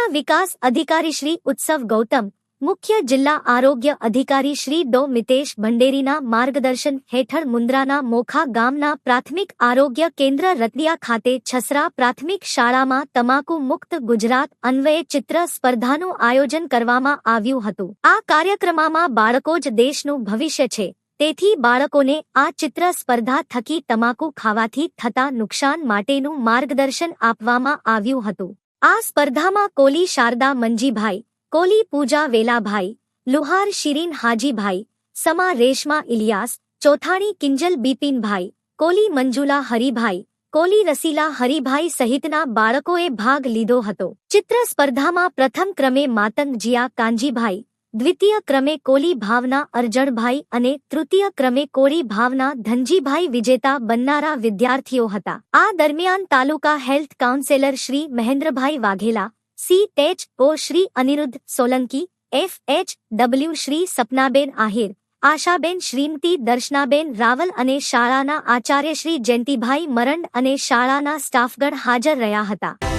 જિલ્લા વિકાસ અધિકારી શ્રી ઉત્સવ ગૌતમ મુખ્ય જિલ્લા આરોગ્ય અધિકારી શ્રી ડો મિતેશ ભંડેરીના માર્ગદર્શન હેઠળ મુન્દ્રાના મોખા ગામના પ્રાથમિક આરોગ્ય કેન્દ્ર રતિયા ખાતે છસરા પ્રાથમિક શાળામાં તમાકુ મુક્ત ગુજરાત અન્વયે ચિત્ર સ્પર્ધાનું આયોજન કરવામાં આવ્યું હતું આ કાર્યક્રમમાં બાળકો જ દેશનું ભવિષ્ય છે તેથી બાળકોને આ ચિત્ર સ્પર્ધા થકી તમાકુ ખાવાથી થતા નુકસાન માટેનું માર્ગદર્શન આપવામાં આવ્યું હતું આ સ્પર્ધામાં કોલી શારદા મંજીભાઈ કોલી પૂજા વેલાભાઈ, લુહાર શિરીન હાજીભાઈ, સમા રેશમા ઇલિયાસ, ચોથાણી કિંજલ બિપિનભાઈ કોલી મંજુલા હરિભાઈ કોલી રસીલા હરિભાઈ સહિતના બાળકોએ ભાગ લીધો હતો. ચિત્ર સ્પર્ધામાં પ્રથમ ક્રમે માતંગ જીયા કાંજીભાઈ દ્વિતીય ક્રમે કોલી ભાવના અરજણભાઈ અને તૃતીય ક્રમે કોળી ભાવના ધનજીભાઈ વિજેતા બનનારા વિદ્યાર્થીઓ હતા. આ દરમિયાન તાલુકા health counsellor Shri Mahendrabhai Vaghela, C H O Shri Aniruddh Solanki, F H W Shri Sapnaben Ahir, Ashaben Shrimati Darshanaben Raval અને શાળાના આચાર્ય શ્રી જયંતિભાઈ મરંડ અને શાળાના સ્ટાફગણ હાજર રહ્યા હતા.